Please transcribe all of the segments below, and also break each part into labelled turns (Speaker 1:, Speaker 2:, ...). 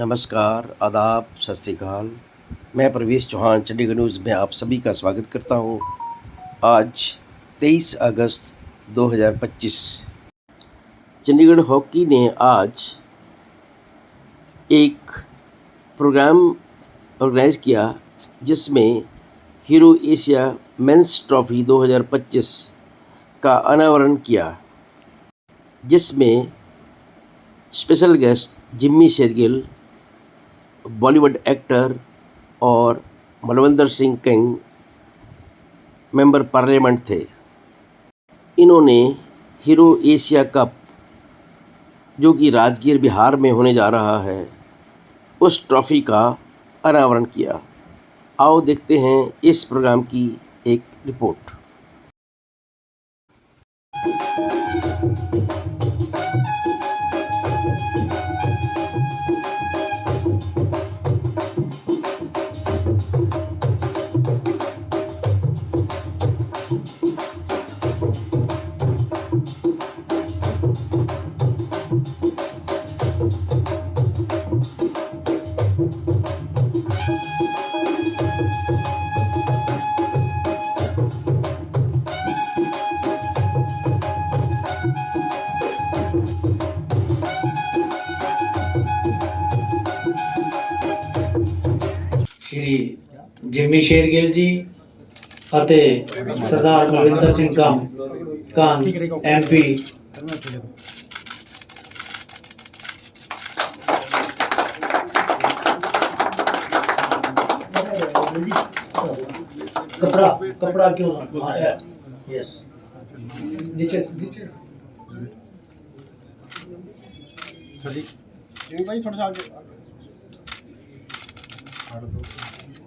Speaker 1: नमस्कार, आदाब सत श्रीकाल मैं प्रवेश चौहान, चंडीगढ़ न्यूज़ में आप सभी का स्वागत करता हूँ। आज 23 अगस्त 2025 चंडीगढ़ हॉकी ने आज एक प्रोग्राम ऑर्गेनाइज किया, जिसमें हीरो एशिया मेंस ट्रॉफी 2025 का अनावरण किया, जिसमें special guest Jimmy Shergill Bollywood actor और मलविंदर सिंह किंग मेंबर पार्लियामेंट थे। इन्होंने हीरो एशिया कप, जो कि राजगीर बिहार में होने जा रहा है, उस ट्रॉफी का अनावरण किया। आओ देखते हैं इस प्रोग्राम की एक रिपोर्ट।
Speaker 2: ਸ਼੍ਰੀ ਜਿੰਮੀ ਸ਼ੇਰਗਿੱਲ ਜੀ ਅਤੇ ਸਰਦਾਰ ਬਲਵਿੰਦਰ ਸਿੰਘ ਕਾਮ ਕਾਨ ਐਮਪੀ कपड़ा कपड़ा क्यों ना हाँ यस नीचे नीचे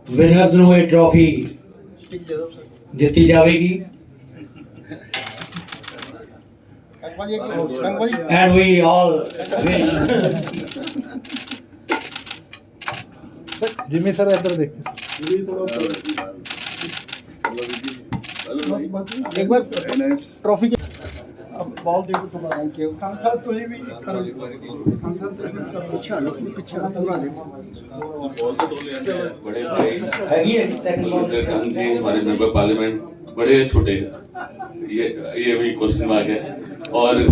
Speaker 2: ਵਿਨਰਸ ਨੂੰ ਇਹ ਟਰੋਫੀ ਦਿੱਤੀ ਜਾਵੇਗੀ and we all wish
Speaker 3: Jimmy sir ਇੱਧਰ ਦੇਖ
Speaker 4: एक बार ट्रॉफी थैंक यू भी भी हालत पीछे पूरा देखो
Speaker 5: बॉल तो
Speaker 2: डोले बड़े भाई
Speaker 5: है सेकंड बॉल हमारे मेंबर पार्लियामेंट बड़े छोटे ये ये भी क्वेश्चन आ है और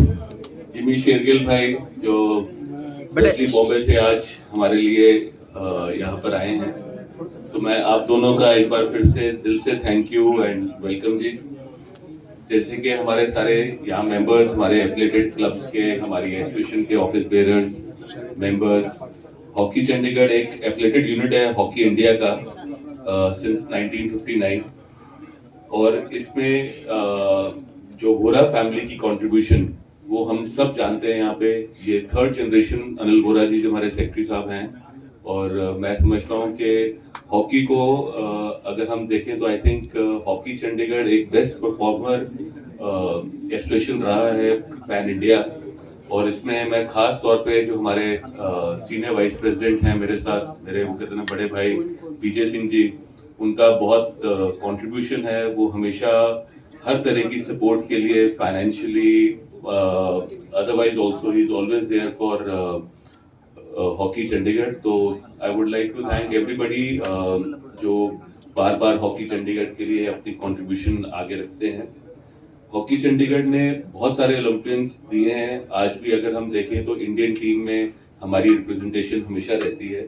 Speaker 5: जिमी शेरगिल भाई जो स्पेशली बॉम्बे से आज हमारे लिए यहाँ पर आए हैं तो मैं आप दोनों का एक बार फिर से दिल से थैंक यू एंड वेलकम जी। जैसे कि हमारे सारे यहाँ मेंबर्स हमारे एफिलेटेड क्लब्स के हमारी एसोसिएशन के office bearers members hockey Chandigarh एक एफिलेटेड यूनिट है हॉकी इंडिया का सिंस uh, 1959 और इसमें अ, जो वोरा फैमिली की कंट्रीब्यूशन वो हम सब जानते हैं यहाँ पे। ये थर्ड जनरेशन अनिल वोरा जी जो हमारे सेक्रेटरी साहब हैं। और अ, मैं समझता हूँ कि हॉकी को अगर हम देखें तो आई थिंक हॉकी चंडीगढ़ एक बेस्ट परफॉर्मर एसोसिएशन रहा है पैन इंडिया और इसमें मैं खास तौर पे जो हमारे सीनियर वाइस प्रेसिडेंट हैं मेरे साथ, मेरे वो कहते बड़े भाई पीजे सिंह जी, उनका बहुत कंट्रीब्यूशन है। वो हमेशा हर तरह की सपोर्ट के लिए financially otherwise also he is always there for hockey Chandigarh तो I would like to thank everybody जो बार बार हॉकी चंडीगढ़ के लिए अपनी कंट्रीब्यूशन आगे रखते हैं। हॉकी चंडीगढ़ ने बहुत सारे ओलंपियंस दिए हैं। आज भी अगर हम देखें तो इंडियन टीम में हमारी रिप्रेजेंटेशन हमेशा रहती है।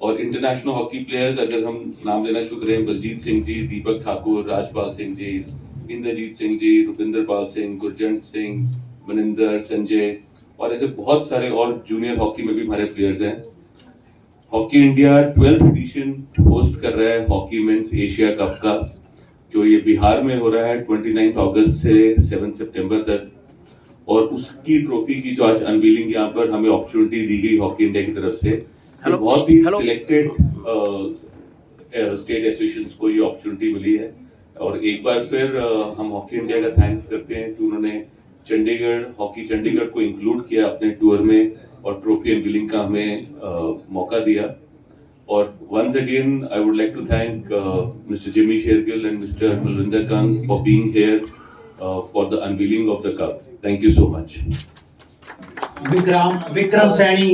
Speaker 5: और इंटरनेशनल हॉकी प्लेयर्स अगर हम नाम लेना शुरू करें बलजीत सिंह जी, दीपक ठाकुर, राजपाल सिंह जी, इंद्रजीत सिंह जी रुपिंदर पाल सिंह गुरजंत सिंह, मनिंदर, संजय और ऐसे बहुत सारे और जूनियर हॉकी में भी हमारे प्लेयर्स हैं। Hockey India twelfth edition host कर रहा है हॉकी मेंस एशिया कप का जो ये बिहार में हो रहा है 29 अगस्त से 7 सितंबर तक। और उसकी ट्रॉफी की जो आज अनवीलिंग यहाँ पर हमें अपॉर्चुनिटी दी गई हॉकी इंडिया की तरफ़ से तो बहुत ही सिलेक्टेड स्टेट एसोसिएशन को ये अपॉर्चुनिटी मिली है। और एक बार फिर अ, हम हॉकी इंडिया का थैंक्स करते हैं कि उन्होंने चंडीगढ़ हॉकी चंडीगढ़ को इंक्लूड किया अपने टूर में और ट्रॉफी एंड बिलिंग का हमें आ, मौका दिया। और once again I would like to thank mister Jimmy Shergill and mister Malvinder Kang for being here for the unveiling of the cup thank you so much
Speaker 2: Vikram Vikram Saini.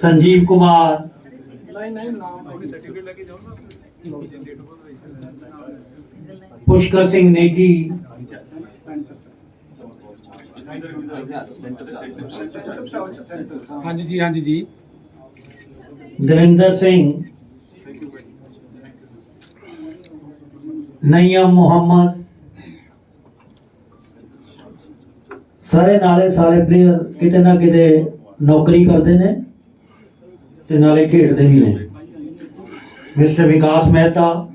Speaker 2: Sanjeev Kumar.
Speaker 4: नहीं नहीं नाम certificate लेके जाओ ना।
Speaker 2: ਪੁਸ਼ਕਰ ਸਿੰਘ ਨੇਗੀ।
Speaker 3: ਹਾਂਜੀ ਜੀ ਹਾਂਜੀ ਜੀ।
Speaker 2: ਦਵਿੰਦਰ ਸਿੰਘ। ਨਈਮ ਮੁਹੰਮਦ। ਸਾਰੇ ਨਾਲੇ ਸਾਰੇ ਪਲੇਅਰ ਕਿਤੇ ਨਾ ਕਿਤੇ ਨੌਕਰੀ ਕਰਦੇ ਨੇ ਤੇ ਨਾਲੇ ਖੇਡਦੇ ਵੀ ਨੇ। Mister Vikas Mehta.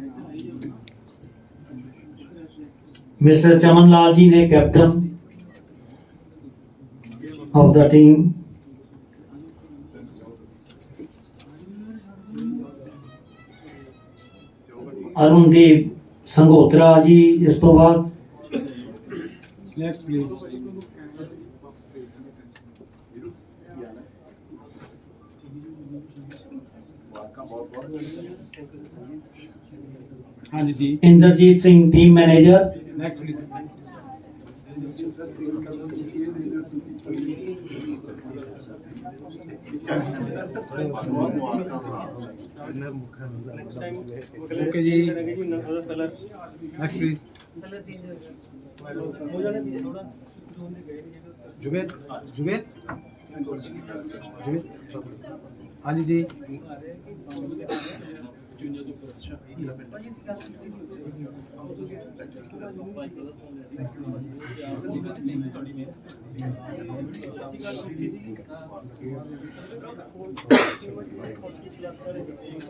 Speaker 2: Mister Chaman Lal ji ne captain of the team. Arundeep Sangotra ji इस तो बाद।
Speaker 3: हाँ जी जी।
Speaker 2: Inderjit Singh team manager
Speaker 3: Next, please. Okay. Next, please. Zubed Zubed Zubed
Speaker 2: ਇਸ ਤੋਂ ਬਾਅਦ
Speaker 3: ਨੈਕਸਟ ਪਲੀਜ਼ ਹਾਂਜੀ ਜੀ
Speaker 2: Inderjit Singh team manager
Speaker 3: next please okay ਜੀ ਨੈਕਸਟ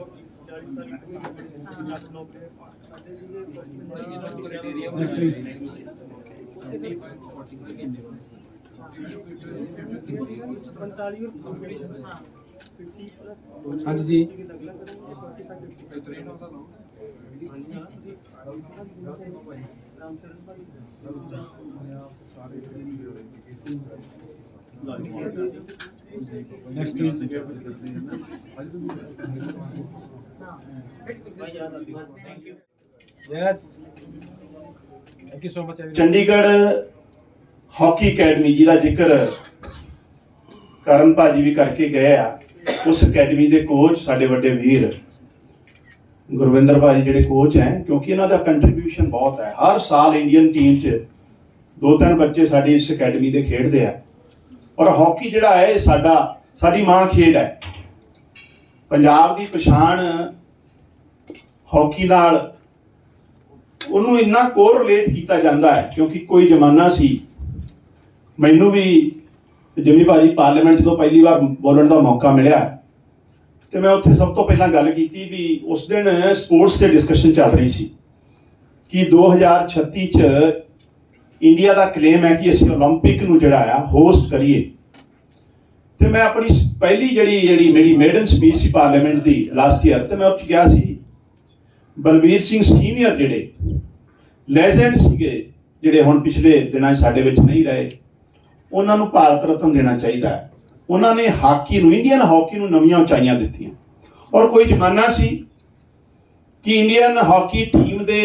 Speaker 3: ਪਲੀਜ਼ ਜੁਬੇਦ ਜੁਬੇਦ ਜੁਬੇਦ ਹਾਂਜੀ ਜੀ ਨੈਕਸਟ ਪਲੀਜ਼ ਹਾਂਜੀ ਜੀ। Next please yes thank you so much
Speaker 6: Chandigarh hockey academy ਜਿਹਦਾ ਜ਼ਿਕਰ ਕਰਨ ਭਾਜੀ ਵੀ ਕਰਕੇ ਗਏ ਆ। ਉਸ ਅਕੈਡਮੀ ਦੇ ਕੋਚ ਸਾਡੇ ਵੱਡੇ ਵੀਰ ਗੁਰਵਿੰਦਰ ਭਾਈ ਜਿਹੜੇ ਕੋਚ ਹੈ, ਕਿਉਂਕਿ ਇਹਨਾਂ ਦਾ ਕੰਟਰੀਬਿਊਸ਼ਨ ਬਹੁਤ ਹੈ। ਹਰ ਸਾਲ ਇੰਡੀਅਨ ਟੀਮ 'ਚ ਦੋ ਤਿੰਨ ਬੱਚੇ ਸਾਡੀ ਇਸ ਅਕੈਡਮੀ ਦੇ ਖੇਡਦੇ ਆ। ਔਰ ਹਾਕੀ ਜਿਹੜਾ ਹੈ, ਇਹ ਸਾਡਾ, ਸਾਡੀ ਮਾਂ ਖੇਡ ਹੈ। ਪੰਜਾਬ ਦੀ ਪਛਾਣ ਹਾਕੀ ਨਾਲ ਉਹਨੂੰ ਇੰਨਾ ਕੋਰ ਰਿਲੇਟ ਕੀਤਾ ਜਾਂਦਾ ਹੈ, ਕਿਉਂਕਿ ਕੋਈ ਜ਼ਮਾਨਾ ਸੀ, ਮੈਨੂੰ ਵੀ ਜਿਮੀ ਭਾਜੀ ਪਾਰਲੀਮੈਂਟ ਤੋਂ ਪਹਿਲੀ ਵਾਰ ਬੋਲਣ ਦਾ ਮੌਕਾ ਮਿਲਿਆ ਤੇ ਮੈਂ ਉੱਥੇ ਸਭ ਤੋਂ ਪਹਿਲਾਂ ਗੱਲ ਕੀਤੀ ਵੀ ਉਸ ਦਿਨ ਸਪੋਰਟਸ ਤੇ ਡਿਸਕਸ਼ਨ ਚੱਲ ਰਹੀ ਸੀ ਕਿ 2036 ਚ ਇੰਡੀਆ ਦਾ ਕਲੇਮ ਹੈ ਕਿ ਅਸੀਂ 올림픽 ਨੂੰ ਜਿਹੜਾ ਆ ਹੋਸਟ ਕਰੀਏ ਤੇ ਮੈਂ ਆਪਣੀ ਸ- ਪਹਿਲੀ ਜਿਹੜੀ ਜਿਹੜੀ ਮੇਰੀ ਮੇਡਨ ਸਪੀਚ ਸੀ ਪਾਰਲੀਮੈਂਟ ਦੀ ਲਾਸਟ ਈਅਰ ਤੇ ਮੈਂ ਉੱਥੇ ਗਿਆ ਸੀ ਬਲਵੀਰ ਸਿੰਘ ਸੀਨੀਅਰ ਜਿਹੜੇ ਲੈਜੈਂਡ ਸੀਗੇ ਜਿਹੜੇ ਹੁਣ ਪਿਛਲੇ ਦਿਨਾਂ 'ਚ ਸਾਡੇ ਵਿੱਚ ਨਹੀਂ ਰਹੇ ਉਹਨਾਂ ਨੂੰ ਭਾਰਤ ਰਤਨ ਦੇਣਾ ਚਾਹੀਦਾ ਹੈ। ਉਹਨਾਂ ਨੇ ਹਾਕੀ ਨੂੰ ਇੰਡੀਅਨ ਹਾਕੀ ਨੂੰ ਨਵੀਆਂ ਉਚਾਈਆਂ ਦਿੱਤੀਆਂ। ਔਰ ਕੋਈ ਜ਼ਮਾਨਾ ਸੀ ਕਿ ਇੰਡੀਅਨ ਹਾਕੀ ਟੀਮ ਦੇ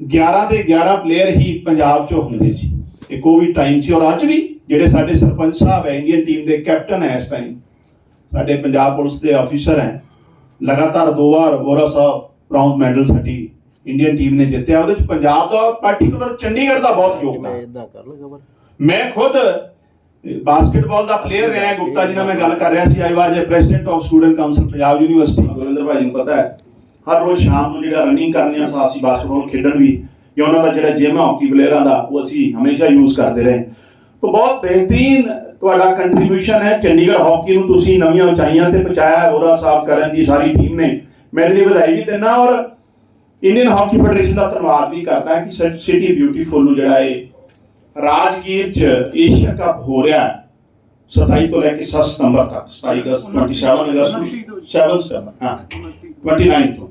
Speaker 6: 11 ਦੇ 11 ਪਲੇਅਰ ਹੀ ਪੰਜਾਬ 'ਚੋਂ ਹੁੰਦੇ ਸੀ। ਇਹ ਕੋਵਿਡ ਟਾਈਮ ਸੀ ਔਰ ਅੱਜ ਵੀ ਜਿਹੜੇ ਸਾਡੇ ਸਰਪੰਚ ਸਾਹਿਬ ਹੈ ਇੰਡੀਅਨ ਟੀਮ ਦੇ ਕੈਪਟਨ ਹੈ ਇਸ ਟਾਈਮ ਸਾਡੇ ਪੰਜਾਬ ਪੁਲਿਸ ਦੇ ਅਫੀਸਰ ਹੈ। ਲਗਾਤਾਰ ਦੋ ਵਾਰ ਵੋਰਾ ਸਾਹਿਬ ਬ੍ਰਾਊਨ ਮੈਡਲ ਸਾਡੀ ਇੰਡੀਅਨ ਟੀਮ ਨੇ ਜਿੱਤਿਆ। ਉਹਦੇ ਵਿੱਚ ਪੰਜਾਬ ਦਾ ਪਾਰਟਿਕੂਲਰ ਚੰਡੀਗੜ੍ਹ ਦਾ ਬਹੁਤ ਯੋਗਦਾਨ। ਮੈਂ ਖੁਦ ਬਾਸਕਟਬਾਲ ਦਾ ਪਲੇਅਰ ਰਿਹਾ ਗੁਪਤਾ ਜੀ ਨਾਲ ਮੈਂ ਗੱਲ ਕਰ ਰਿਹਾ ਸੀ। I was president of student council Punjab university Gurinder ਭਾਈ ਨੂੰ ਪਤਾ ਹੈ, ਹਰ ਰੋਜ਼ ਸ਼ਾਮ ਨੂੰ ਜਿਹੜਾ ਰਨਿੰਗ ਕਰਨੀ ਆ, ਅਸੀਂ ਬਾਸਕਟਬਾਲ ਖੇਡਣ ਵੀ, ਜਾਂ ਉਹਨਾਂ ਦਾ ਜਿਹੜਾ ਜਿਮ ਹੈ ਹਾਕੀ ਪਲੇਅਰਾਂ ਦਾ, ਉਹ ਅਸੀਂ ਹਮੇਸ਼ਾ ਯੂਜ਼ ਕਰਦੇ ਰਹੇ। ਤਾਂ ਬਹੁਤ ਬਿਹਤਰੀਨ ਤੁਹਾਡਾ ਕੰਟਰੀਬਿਊਸ਼ਨ ਹੈ। ਚੰਡੀਗੜ੍ਹ ਹਾਕੀ ਨੂੰ ਤੁਸੀਂ ਨਵੀਆਂ ਉਚਾਈਆਂ ਤੇ ਪਹੁੰਚਾਇਆ ਹੋਰਾ ਸਾਹਿਬ ਕਰਨ ਦੀ ਸਾਰੀ ਟੀਮ ਨੇ। ਮੇਰੇ ਲਈ ਵਧਾਈ ਵੀ ਦਿੰਦਾ ਔਰ ਇੰਡੀਅਨ ਹਾਕੀ ਫੈਡਰੇਸ਼ਨ ਦਾ ਧੰਨਵਾਦ ਵੀ ਕਰਦਾ ਕਿ ਸਿਟੀ ਬਿਊਟੀਫੁਲ ਨੂੰ ਜਿਹੜਾ ਇਹ ਰਾਜਗੀਰ ਚ ਏਸ਼ੀਆ ਕੱਪ ਹੋ ਰਿਹਾ ਹੈ। 27 ਤੋਂ ਲੈ ਕੇ 7 ਸਤੰਬਰ ਤੱਕ 27 ਅਗਸਤ 27 ਅਗਸਤ 7 ਸਤੰਬਰ ਹਾਂ 29 ਤੋਂ।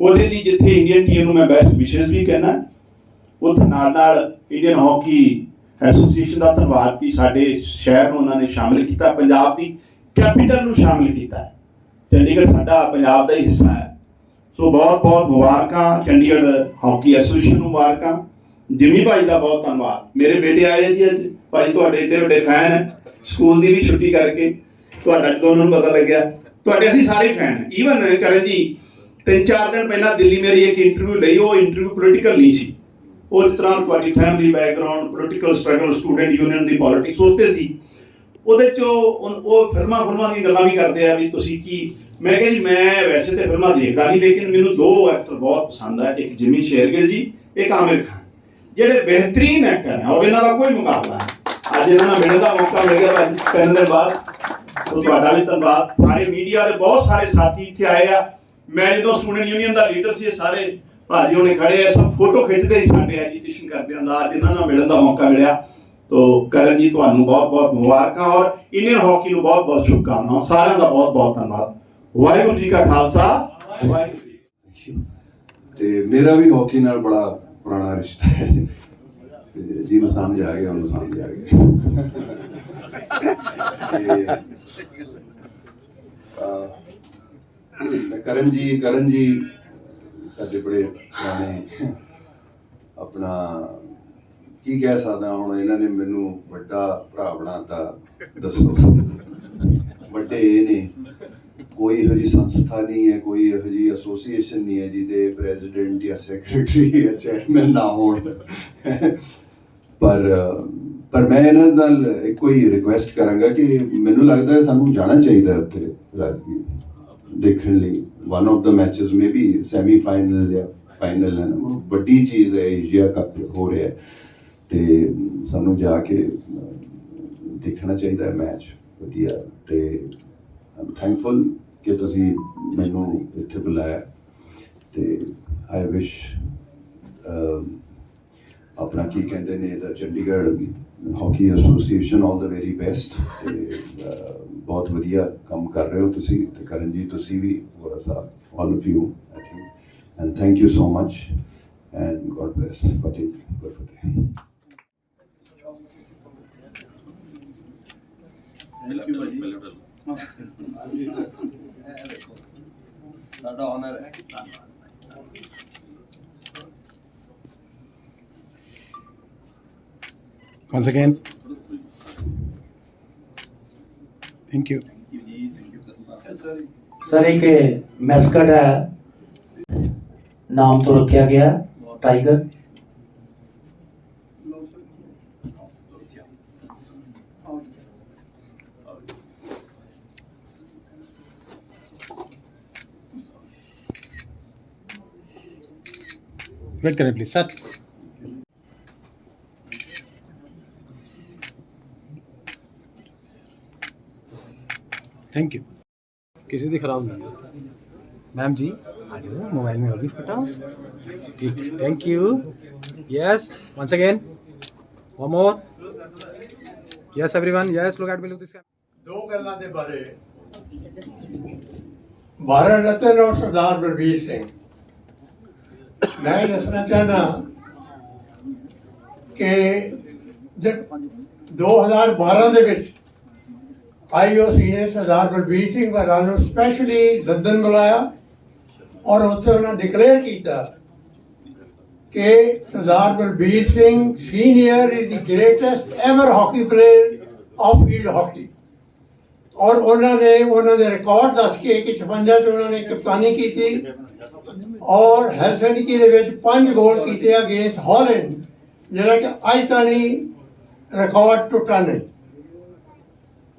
Speaker 6: ਉਹਦੇ ਲਈ ਜਿੱਥੇ ਇੰਡੀਅਨ ਟੀਮ ਨੂੰ ਮੈਂ ਬੈਸਟ ਵਿਸ਼ੇਸ ਵੀ ਕਹਿਣਾ ਉੱਥੇ ਨਾਲ ਨਾਲ ਇੰਡੀਅਨ ਹਾਕੀ ਐਸੋਸੀਏਸ਼ਨ ਦਾ ਧੰਨਵਾਦ ਕਿ ਸਾਡੇ ਸ਼ਹਿਰ ਨੂੰ ਉਹਨਾਂ ਨੇ ਸ਼ਾਮਿਲ ਕੀਤਾ ਪੰਜਾਬ ਦੀ ਕੈਪੀਟਲ ਨੂੰ ਸ਼ਾਮਿਲ ਕੀਤਾ ਹੈ। ਚੰਡੀਗੜ੍ਹ ਸਾਡਾ ਪੰਜਾਬ ਦਾ ਹੀ ਹਿੱਸਾ ਹੈ। ਸੋ ਬਹੁਤ ਬਹੁਤ ਮੁਬਾਰਕਾਂ ਚੰਡੀਗੜ੍ਹ ਹਾਕੀ ਐਸੋਸੀਏਸ਼ਨ ਨੂੰ ਮੁਬਾਰਕਾਂ। ਜਿਮੀ ਭਾਈ ਦਾ ਬਹੁਤ ਧੰਨਵਾਦ। ਮੇਰੇ ਬੇਟੇ ਆਏ ਜੀ ਅੱਜ। ਭਾਈ ਤੁਹਾਡੇ ਏਡੇ ਵੱਡੇ ਫੈਨ ਹੈ। ਸਕੂਲ ਦੀ ਵੀ ਛੁੱਟੀ ਕਰਕੇ ਤੁਹਾਡਾ ਜਦੋਂ ਉਹਨਾਂ ਨੂੰ ਪਤਾ ਲੱਗਿਆ। ਤੁਹਾਡੇ ਅਸੀਂ ਸਾਰੇ ਫੈਨ ਈਵਨ ਕਰਨ ਜੀ, ਤਿੰਨ ਚਾਰ ਦਿਨ ਪਹਿਲਾਂ ਦਿੱਲੀ ਮੇਰੀ ਇੱਕ ਇੰਟਰਵਿਊ ਲਈ, ਉਹ ਇੰਟਰਵਿਊ ਪੋਲੀਟੀਕਲ ਨਹੀਂ ਸੀ। ਉਸ ਤਰ੍ਹਾਂ ਤੁਹਾਡੀ family background political struggle student union ਦੀ ਪੋਲਿਟਿਕਸ ਉੱਤੇ ਸੀ। ਉਹਦੇ ਚ ਉਹ ਉਹ ਫਿਲਮਾਂ ਫਿਲਮਾਂ ਦੀਆਂ ਗੱਲਾਂ ਵੀ ਕਰਦੇ ਆ ਵੀ ਤੁਸੀਂ ਕੀ ਮੈਂ ਕਿਹਾ ਜੀ, ਮੈਂ ਵੈਸੇ ਤੇ ਫਿਲਮਾਂ ਦੇਖਦਾ ਨਹੀਂ, ਲੇਕਿਨ ਮੈਨੂੰ ਦੋ ਐਕਟਰ ਬਹੁਤ ਪਸੰਦ ਆ। ਇੱਕ ਜਿਮੀ ਸ਼ੇਰਗਿਲ ਜੀ, ਇੱਕ ਆਮਿਰ ਖਾਨ। ਜਿਹੜੇ ਬਿਹਤਰੀਨ ਐਕਟਰ ਹੈ ਔਰ ਇਹਨਾਂ ਦਾ ਕੋਈ ਮੁਕਾਬਲਾ ਨਹੀਂ। ਅੱਜ ਇਹਨਾਂ ਨਾਲ ਮਿਲਣ ਦਾ ਮੌਕਾ ਮਿਲ ਗਿਆ ਭਾਜੀ ਤਿੰਨ ਦਿਨ ਬਾਅਦ ਉਹ ਤੁਹਾਡਾ ਵੀ ਧੰਨਵਾਦ ਸਾਰੇ ਮੀਡੀਆ ਦੇ ਬਹੁਤ ਸਾਰੇ ਸਾਥੀ ਇੱਥੇ ਆਏ ਆ। ਮੈਂ ਜਦੋਂ ਸਟੂਡੈਂਟ ਯੂਨੀਅਨ ਦਾ ਲੀਡਰ ਸੀ ਸਾਰੇ ਭਾਜੀ ਹੁਣੇ ਖੜੇ ਆ, ਸਭ ਫੋਟੋ ਖਿੱਚਦੇ ਹੀ ਸਾਡੇ ਐਜੀਟੇਸ਼ਨ ਕਰਦਿਆਂ ਦਾ, ਅੱਜ ਇਹਨਾਂ ਨਾਲ ਮਿਲਣ ਦਾ ਮੌਕਾ ਮਿਲਿਆ। ਤੋ ਕਰਨ ਜੀ, ਤੁਹਾਨੂੰ ਬਹੁਤ ਬਹੁਤ ਮੁਬਾਰਕਾਂ, ਔਰ ਇੰਡੀਅਨ ਹਾਕੀ ਨੂੰ ਬਹੁਤ ਬਹੁਤ ਸ਼ੁਭਕਾਮਨਾਵਾਂ। ਸਾਰਿਆਂ ਦਾ ਬਹੁਤ ਬਹੁਤ ਧੰਨਵਾਦ। ਵਾਹਿਗੁਰੂ ਜੀ ਕਾ ਖਾਲਸਾ, ਵਾਹਿਗੁਰੂ ਜੀ
Speaker 7: ਤੇ ਮੇਰਾ ਵੀ ਹਾਕੀ ਨਾਲ ਬੜਾ ਪੁਰਾਣਾ ਰਿਸ਼ਤਾ ਹੈ ਜਿਹਨੂੰ ਸਮਝ ਆ ਗਿਆ, ਉਹਨੂੰ ਸਮਝ ਆ ਗਿਆ। ਕਰਨ ਜੀ ਕਰਨ ਜੀ, ਸਾਡੇ ਬੜੇ ਪੁਰਾਣੇ, ਆਪਣਾ, ਕੀ ਕਹਿ ਸਕਦਾ ਹੁਣ, ਇਹਨਾਂ ਨੇ ਮੈਨੂੰ ਵੱਡਾ ਭਰਾ ਬਣਾਤਾ ਦੱਸੋ। ਵੱਡੇ ਇਹ ਨੇ। ਕੋਈ ਇਹੋ ਜਿਹੀ ਸੰਸਥਾ ਨਹੀਂ ਹੈ, ਕੋਈ ਇਹੋ ਜਿਹੀ ਐਸੋਸੀਏਸ਼ਨ ਨਹੀਂ ਹੈ ਜਿਹਦੇ ਪ੍ਰੈਜ਼ੀਡੈਂਟ ਜਾਂ ਸੈਕਟਰੀ ਜਾਂ ਚੇਅਰਮੈਨ ਨਾ ਹੋਣ। ਪਰ ਪਰ ਮੈਂ ਇਹਨਾਂ ਨਾਲ ਇੱਕੋ ਹੀ ਰਿਕੁਐਸਟ ਕਰਾਂਗਾ ਕਿ ਮੈਨੂੰ ਲੱਗਦਾ ਹੈ ਸਾਨੂੰ ਜਾਣਾ ਚਾਹੀਦਾ ਹੈ ਉੱਥੇ ਰਾਜਵੀਰ ਦੇਖਣ ਲਈ। ਵਨ ਆਫ ਦਾ ਮੈਚਸ ਮੇਬੀ ਸੈਮੀ ਫਾਈਨਲ ਜਾਂ ਫਾਈਨਲ ਹੈ ਨਾ, ਉਹ ਵੱਡੀ ਚੀਜ਼ ਹੈ ਏਸ਼ੀਆ ਕੱਪ ਹੋ ਰਿਹਾ ਹੈ। ਤੇ ਸਾਨੂੰ ਜਾ ਕੇ ਦੇਖਣਾ ਚਾਹੀਦਾ ਹੈ ਮੈਚ ਵਧੀਆ। ਤੇ ਆਮ ਥੈਂਕਫੁਲ ਕਿ ਤੁਸੀਂ ਮੈਨੂੰ ਇੱਥੇ ਬੁਲਾਇਆ ਤੇ ਆਈ ਵਿਸ਼ ਆਪਣਾ ਕੀ ਕਹਿੰਦੇ ਨੇ ਦਾ Chandigarh hockey association all the very best ਤੇ ਬਹੁਤ ਵਧੀਆ ਕੰਮ ਕਰ ਰਹੇ ਹੋ ਤੁਸੀਂ ਤੇ ਕਰਨ ਜੀ ਤੁਸੀਂ ਵੀ ਥੋੜਾ ਸਾ all of you I think and thank you so much and God bless ਫਤਿਹ ਗੁਰ ਫਤਿਹ
Speaker 4: ਸਾਡਾ ਆਨਰ ਹੈ
Speaker 3: Once again. Thank you.
Speaker 2: Sir ਇੱਕ ਮੈਸਕਟ ਹੈ ਨਾਮ ਤੋਂ ਰੱਖਿਆ ਗਿਆ ਟਾਈਗਰ
Speaker 3: वेट करें प्लीज सर थैंक यू किसी दी खराब नहीं मैम जी आ जाओ मोबाइल में और भी फोटो ठीक thank you yes once again one more yes everyone yes look at me look this
Speaker 8: ਦੋ ਗੱਲਾਂ ਦੇ ਬਾਰੇ ਭਾਰਤ ਰਤਨ ਔਰ ਸਰਦਾਰ ਬਲਬੀਰ ਸਿੰਘ ਮੈਂ ਇਹ ਦੱਸਣਾ ਚਾਹਨਾ ਕਿ ਜਦ 2012 ਦੇ ਵਿੱਚ ਆਈਓਸੀ ਨੇ ਸਰਦਾਰ ਬਲਬੀਰ ਸਿੰਘ ਬਰਾੜ ਨੂੰ ਸਪੈਸ਼ਲੀ ਲੰਡਨ ਬੁਲਾਇਆ ਔਰ ਉੱਥੇ ਉਹਨਾਂ ਡਿਕਲੇਅਰ ਕੀਤਾ ਕਿ Sardar Balbir Singh senior is the greatest ever hockey player of field hockey ਔਰ ਉਹਨਾਂ ਨੇ ਉਹਨਾਂ ਦੇ ਰਿਕਾਰਡ ਦੱਸ ਕੇ ਕਿ 56 ਚ ਉਹਨਾਂ ਨੇ ਕਪਤਾਨੀ ਕੀਤੀ। ਔਰ ਹੈਲਸਿੰਕੀ ਦੇ ਵਿੱਚ ਪੰਜ ਗੋਲ ਕੀਤੇ ਅਗੇਂਸਟ ਹਾਲੈਂਡ ਜਿਹੜਾ ਕਿ ਅੱਜ ਤਾਣੀ ਰਿਕਾਰਡ ਟੁੱਟਾ ਨਹੀਂ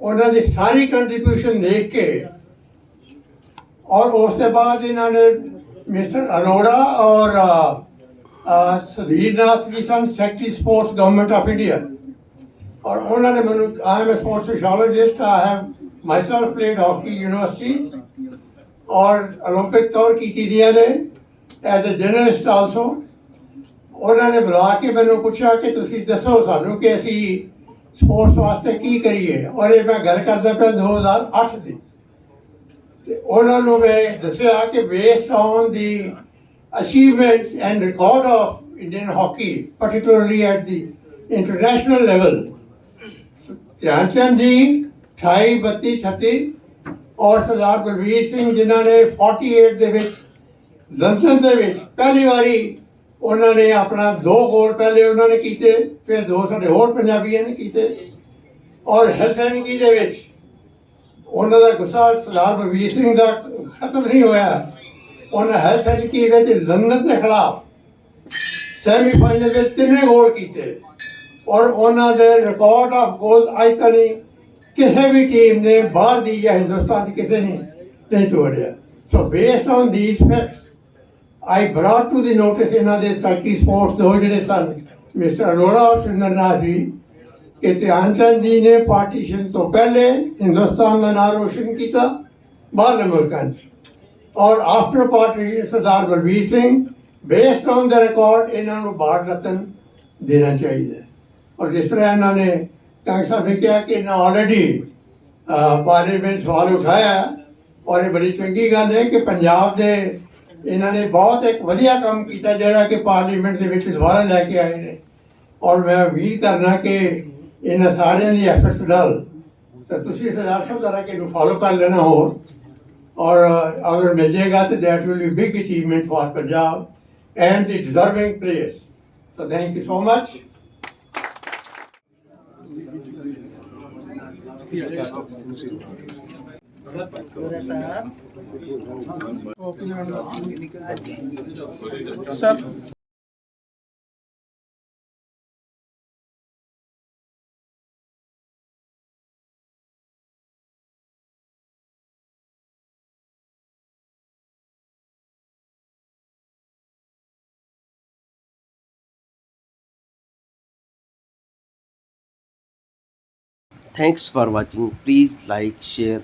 Speaker 8: ਉਹਨਾਂ ਦੀ ਸਾਰੀ ਕੰਟਰੀਬਿਊਸ਼ਨ ਦੇਖ ਕੇ ਔਰ ਉਸ ਤੋਂ ਬਾਅਦ ਇਹਨਾਂ ਨੇ ਮਿਸਟਰ ਅਰੋੜਾ ਔਰ ਅ, ਅ, ਸੁਧੀਰ ਨਾਥ ਜੀ ਸਨ secretary sports government of India ਔਰ ਉਹਨਾਂ ਨੇ ਮੈਨੂੰ I am sports physiologist I have myself played hockey university ਔਰ 올림픽 ਕਵਰ ਕੀਤੀ ਦੀਆਂ ਨੇ ਐਜ਼ ਅ ਜਰਨਲਿਸਟ ਆਲਸੋ ਉਹਨਾਂ ਨੇ ਬੁਲਾ ਕੇ ਮੈਨੂੰ ਪੁੱਛਿਆ ਕਿ ਤੁਸੀਂ ਦੱਸੋ ਸਾਨੂੰ ਕਿ ਅਸੀਂ ਸਪੋਰਟਸ ਵਾਸਤੇ ਕੀ ਕਰੀਏ ਔਰ ਇਹ ਮੈਂ ਗੱਲ ਕਰਦਾ ਪਿਆ 2008 ਦੀ ਤੇ ਉਹਨਾਂ ਨੂੰ ਮੈਂ ਦੱਸਿਆ ਕਿ based on the achievements and record of Indian hockey, particularly at the international level. ਧਿਆਨ ਚੰਦ ਜੀ 28 32 36 ਔਰ ਸਰਦਾਰ ਬਲਵੀਰ ਸਿੰਘ ਜਿਨ੍ਹਾਂ ਨੇ 48 ਦੇ ਵਿੱਚ ਲੰਡਨ ਦੇ ਵਿੱਚ ਪਹਿਲੀ ਵਾਰੀ ਉਹਨਾਂ ਨੇ ਆਪਣਾ ਦੋ ਗੋਲ ਪਹਿਲੇ ਉਹਨਾਂ ਨੇ ਕੀਤੇ, ਫਿਰ ਦੋ ਸਾਡੇ ਹੋਰ ਪੰਜਾਬੀਆਂ ਨੇ ਕੀਤੇ। ਔਰ ਹੈਲਥਨਕੀ ਦੇ ਵਿੱਚ ਉਹਨਾਂ ਦਾ ਗੁੱਸਾ ਸਰਦਾਰ ਬਲਵੀਰ ਸਿੰਘ ਦਾ ਖਤਮ ਨਹੀਂ ਹੋਇਆ। ਉਹਨਾਂ ਹੈਲਥਨਕੀ ਵਿੱਚ ਲੰਡਨ ਦੇ ਖਿਲਾਫ ਸੈਮੀਫਾਈਨਲ ਵਿੱਚ ਤਿੰਨੇ ਗੋਲ ਕੀਤੇ। ਔਰ ਉਹਨਾਂ ਦੇ ਰਿਕਾਰਡ ਆਫ ਗੋਲ ਅੱਜ ਤੱਕ ਨਹੀਂ ਕਿਸੇ ਵੀ ਟੀਮ ਨੇ ਬਾਹਰ ਦੀ ਜਾਂ ਹਿੰਦੁਸਤਾਨ ਦੀ ਕਿਸੇ ਨੇ ਨਹੀਂ ਤੋੜਿਆ। So based on these facts I brought to the notice ਇਹਨਾਂ ਦੇ ਸੈਕਟਰੀ ਸਪੋਰਟਸ ਦੋ ਜਿਹੜੇ ਸਨ ਮਿਸਟਰ ਅਰੋੜਾ ਔਰ ਸੁੰਦਰਨਾਥ ਜੀ, ਕਿ ਧਿਆਨ ਚੰਦ ਜੀ ਨੇ ਪਾਰਟੀਸ਼ਨ ਤੋਂ ਪਹਿਲੇ ਹਿੰਦੁਸਤਾਨ ਦਾ ਨਾਮ ਰੋਸ਼ਨ ਕੀਤਾ ਬਾਹਰਲੇ ਮੁਲਕਾਂ 'ਚ। ਔਰ after partition Sardar Balbir Singh based on the record ਇਹਨਾਂ ਨੂੰ ਬਾੜ ਰਤਨ ਦੇਣਾ ਚਾਹੀਦਾ ਔਰ ਜਿਸ ਤਰ੍ਹਾਂ ਇਹਨਾਂ ਨੇ ਕਾਂਗ ਸਾਹਿਬ ਨੇ ਕਿਹਾ ਕਿ ਇਹਨਾਂ ਆਲਰੇਡੀ ਪਾਰਲੀਮੈਂਟ ਸਵਾਲ ਉਠਾਇਆ। ਔਰ ਇਹ ਬੜੀ ਚੰਗੀ ਗੱਲ ਹੈ ਕਿ ਪੰਜਾਬ ਦੇ ਇਹਨਾਂ ਨੇ ਬਹੁਤ ਇੱਕ ਵਧੀਆ ਕੰਮ ਕੀਤਾ ਜਿਹੜਾ ਕਿ ਪਾਰਲੀਮੈਂਟ ਦੇ ਵਿੱਚ ਦੁਬਾਰਾ ਲੈ ਕੇ ਆਏ ਨੇ ਔਰ ਮੈਂ ਉਮੀਦ ਕਰਨਾ ਕਿ ਇਹਨਾਂ ਸਾਰਿਆਂ ਦੀ ਐਫਰਟਸ ਨਾਲ ਤਾਂ ਤੁਸੀਂ ਸਰਦਾਰ ਸਾਹਿਬ ਜ਼ਰਾ ਕਿ ਨੂੰ ਫਾਲੋ ਕਰ ਲੈਣਾ ਹੋਰ ਔਰ ਅਗਰ ਮਿਲ ਜਾਏਗਾ ਤਾਂ that will be big achievement for Punjab and the deserving players. So thank you so much.
Speaker 1: Thanks for watching. Please like, share